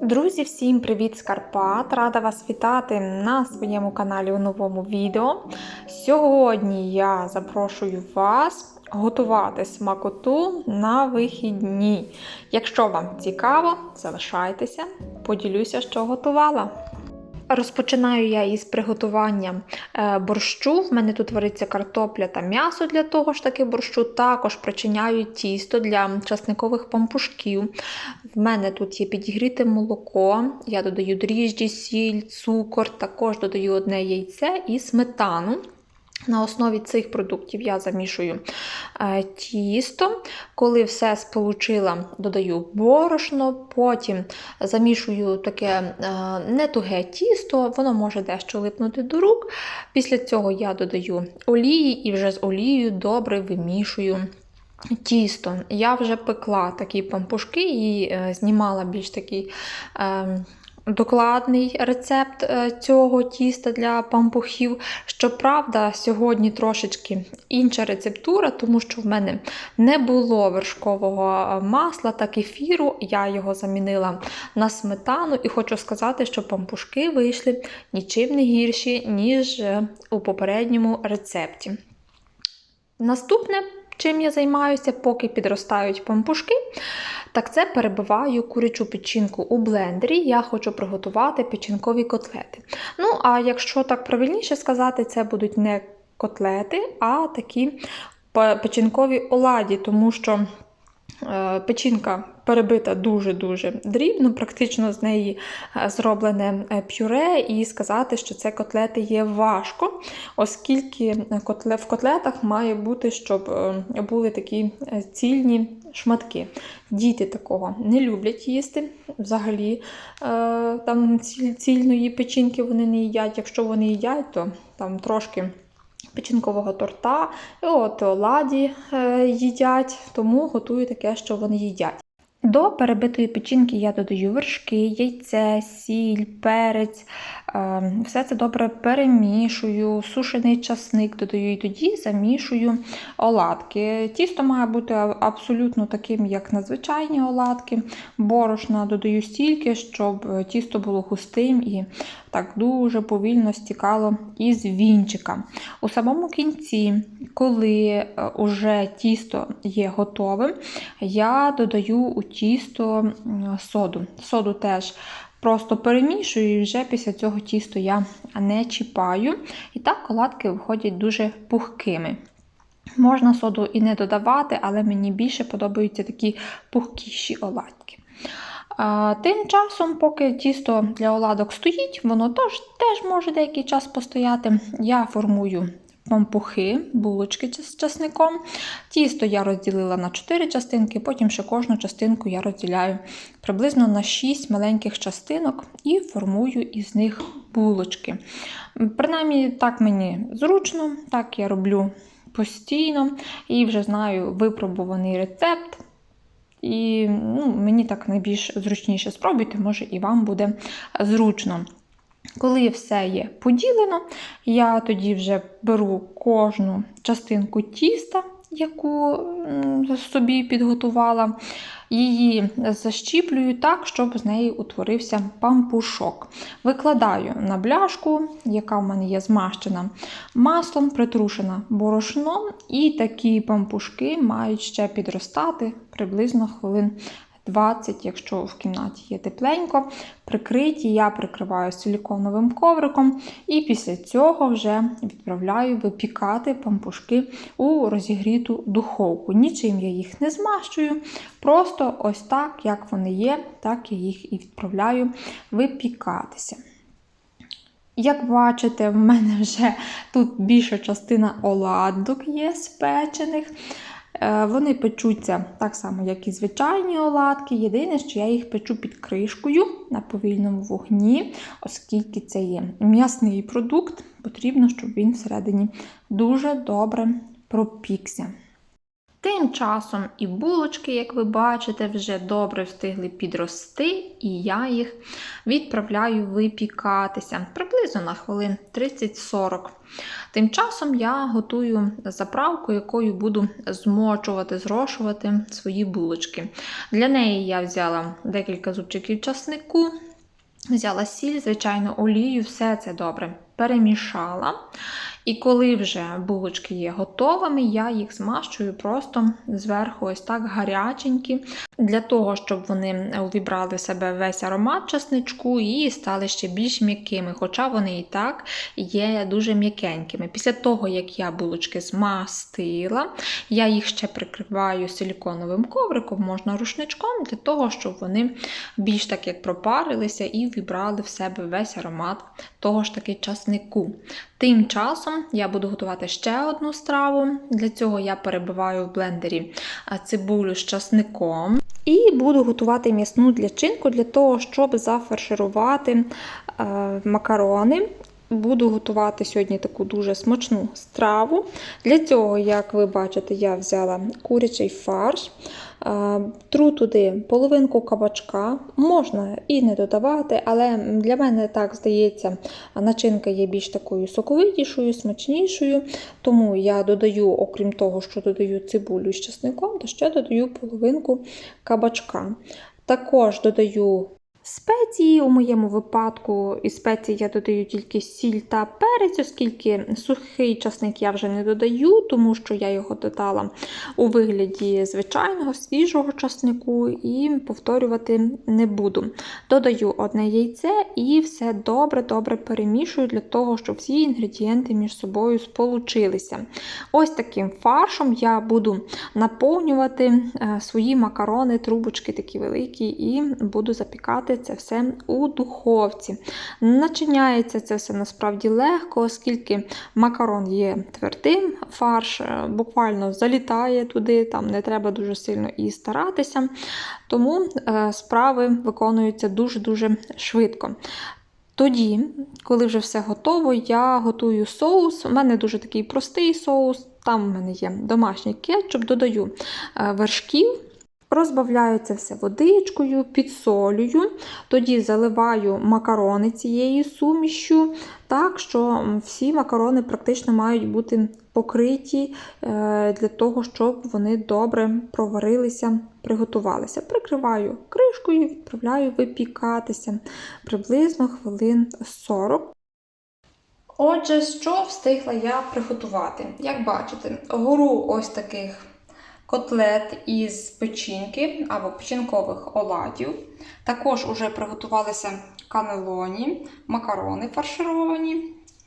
Друзі, всім привіт з Карпат! Рада вас вітати на своєму каналі у новому відео. Сьогодні я запрошую вас готувати смакоту на вихідні. Якщо вам цікаво, залишайтеся, поділюся, що готувала. Розпочинаю я із приготування е, борщу. В мене тут вариться картопля та м'ясо для того ж таки борщу. Також причиняю тісто для часникових пампушків. В мене тут є підігріте молоко, я додаю дріжджі, сіль, цукор, також додаю одне яйце і сметану. На основі цих продуктів я замішую е, тісто. Коли все сполучила, додаю борошно, потім замішую таке е, не туге тісто, воно може дещо липнути до рук. Після цього я додаю олії і вже з олією добре вимішую. Тісто. Я вже пекла такі пампушки і е, знімала більш такий е, докладний рецепт е, цього тіста для пампухів. Щоправда, сьогодні трошечки інша рецептура, тому що в мене не було вершкового масла та кефіру. Я його замінила на сметану, і хочу сказати, що пампушки вийшли нічим не гірші, ніж е, у попередньому рецепті. Наступне чим я займаюся, поки підростають пампушки. Так це перебиваю курячу печінку у блендері. Я хочу приготувати печінкові котлети. Ну, а якщо так правильніше сказати, це будуть не котлети, а такі печінкові оладі, тому що печінка перебита дуже-дуже дрібно, практично з неї е, зроблене е, пюре, і сказати, що це котлети є важко, оскільки в котлетах має бути, щоб були такі цільні шматки. Діти такого не люблять їсти. Взагалі там цільної печінки вони не їдять. Якщо вони їдять, то там трошки. Печінкового торта, і от оладі е, їдять, тому готую таке, що вони їдять. До перебитої печінки я додаю вершки, яйце, сіль, перець. Ем, все це добре перемішую, сушений часник додаю і тоді замішую оладки. Тісто має бути абсолютно таким, як на звичайні оладки. Борошна додаю стільки, щоб тісто було густим і так дуже повільно стікало із вінчика. У самому кінці, коли вже тісто є готовим, я додаю у тісто соду. Соду теж просто перемішую, і вже після цього тісто я не чіпаю. І так оладки виходять дуже пухкими. Можна соду і не додавати, але мені більше подобаються такі пухкіші оладки. Тим часом, поки тісто для оладок стоїть, воно теж, теж може деякий час постояти. Я формую пампухи, булочки з часником. Тісто я розділила на 4 частинки, потім ще кожну частинку я розділяю приблизно на 6 маленьких частинок і формую із них булочки. Принаймні, так мені зручно, так я роблю постійно і вже знаю випробуваний рецепт. І ну, мені так найбільш зручніше спробуйте, може і вам буде зручно. Коли все є поділено, я тоді вже беру кожну частинку тіста, яку собі підготувала, її защіплюю так, щоб з неї утворився пампушок. Викладаю на бляшку, яка в мене є змащена маслом, притрушена борошном, і такі пампушки мають ще підростати приблизно хвилин 20, якщо в кімнаті є тепленько, прикриті, я прикриваю силіконовим ковриком, і після цього вже відправляю випікати пампушки у розігріту духовку. Нічим я їх не змащую, просто ось так, як вони є, так я їх і відправляю випікатися. Як бачите, в мене вже тут більша частина оладок є спечених. Е, вони печуться так само, як і звичайні оладки. Єдине, що я їх печу під кришкою на повільному вогні, оскільки це є м'ясний продукт, потрібно, щоб він всередині дуже добре пропікся. Тим часом і булочки, як ви бачите, вже добре встигли підрости, і я їх відправляю випікатися приблизно на хвилин 30-40. Тим часом я готую заправку, якою буду змочувати, зрошувати свої булочки. Для неї я взяла декілька зубчиків часнику, взяла сіль, звичайно, олію, все це добре перемішала. І коли вже булочки є готовими, я їх змащую просто зверху, ось так гаряченькі, для того, щоб вони увібрали в себе весь аромат часничку і стали ще більш м'якими, хоча вони і так є дуже м'якенькими. Після того, як я булочки змастила, я їх ще прикриваю силіконовим ковриком, можна рушничком, для того, щоб вони більш так як пропарилися і вібрали в себе весь аромат того ж таки часнику. Тим часом я буду готувати ще одну страву. Для цього я перебиваю в блендері цибулю з часником. І буду готувати м'ясну длячинку для того, щоб зафарширувати е, макарони. Буду готувати сьогодні таку дуже смачну страву. Для цього, як ви бачите, я взяла курячий фарш, е, тру туди половинку кабачка, можна і не додавати, але для мене так здається, начинка є більш такою соковитішою, смачнішою. Тому я додаю, окрім того, що додаю цибулю з чесником, то ще додаю половинку кабачка. Також додаю Спеції у моєму випадку із спеції я додаю тільки сіль та перець, оскільки сухий часник я вже не додаю, тому що я його додала у вигляді звичайного свіжого часнику і повторювати не буду. Додаю одне яйце і все добре-добре перемішую для того, щоб всі інгредієнти між собою сполучилися. Ось таким фаршем я буду наповнювати е, свої макарони, трубочки такі великі, і буду запікати це все у духовці. Начиняється це все насправді легко, оскільки макарон є твердим, фарш е, буквально залітає туди, там не треба дуже сильно і старатися. Тому е, справи виконуються дуже-дуже швидко. Тоді, коли вже все готово, я готую соус. У мене дуже такий простий соус. Там в мене є домашній кетчуп, додаю е, вершків. Розбавляю це все водичкою, підсолюю, тоді заливаю макарони цією сумішю, так що всі макарони практично мають бути покриті е, для того, щоб вони добре проварилися, приготувалися. Прикриваю кришкою, відправляю випікатися приблизно хвилин 40. Отже, що встигла я приготувати? Як бачите, гору ось таких котлет із печінки або печінкових оладів. Також вже приготувалися канелоні, макарони фаршировані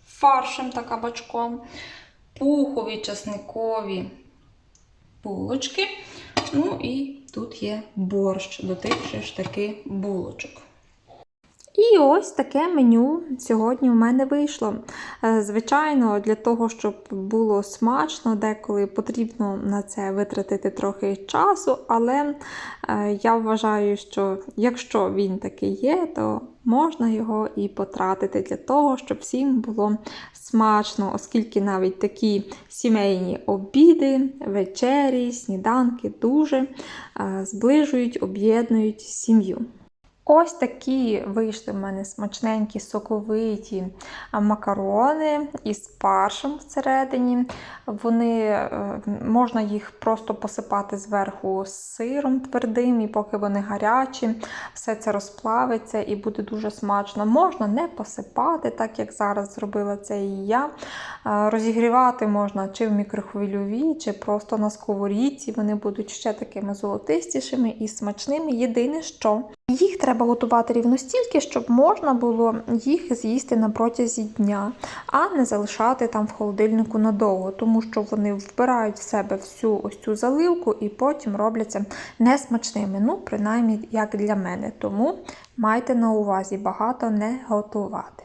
фаршем та кабачком, пухові часникові булочки. Ну і тут є борщ до тих ж таки булочок. І ось таке меню сьогодні в мене вийшло. Е, Звичайно, для того, щоб було смачно, деколи потрібно на це витратити трохи часу, але е, я вважаю, що якщо він такий є, то можна його і потратити для того, щоб всім було смачно, оскільки навіть такі сімейні обіди, вечері, сніданки дуже е, зближують, об'єднують сім'ю. Ось такі вийшли в мене смачненькі соковиті макарони із фаршем всередині. Вони, е, Можна їх просто посипати зверху сиром твердим, і поки вони гарячі, все це розплавиться і буде дуже смачно. Можна не посипати, так як зараз зробила це і я. Е, розігрівати можна чи в мікрохвильовій, чи просто на сковорідці. Вони будуть ще такими золотистішими і смачними. Єдине, що їх треба готувати рівно стільки, щоб можна було їх з'їсти на протязі дня, а не залишати там в холодильнику надовго, тому що вони вбирають в себе всю ось цю заливку і потім робляться несмачними. Ну, принаймні, як для мене. Тому майте на увазі багато не готувати.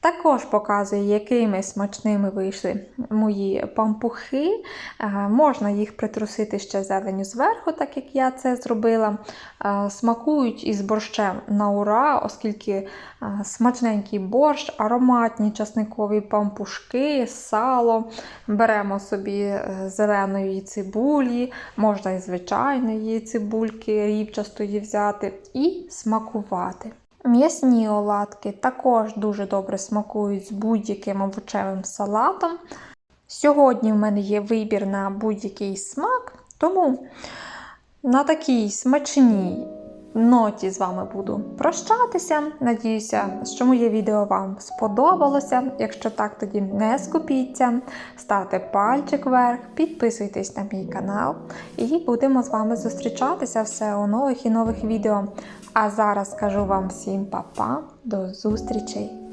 Також показує, якими смачними вийшли мої пампухи. Е, Можна їх притрусити ще зеленю зверху, так як я це зробила. Е, Смакують із борщем на ура, оскільки е, смачненький борщ, ароматні часникові пампушки, сало. Беремо собі зеленої цибулі, можна і звичайної цибульки рівчастої взяти і смакувати. М'ясні оладки також дуже добре смакують з будь-яким овочевим салатом. Сьогодні в мене є вибір на будь-який смак, тому на такій смачній ноті з вами буду прощатися. Надіюся, що моє відео вам сподобалося. Якщо так, тоді не скупіться, ставте пальчик вверх, підписуйтесь на мій канал і будемо з вами зустрічатися все у нових і нових відео. А зараз скажу вам всім па-па, до зустрічей!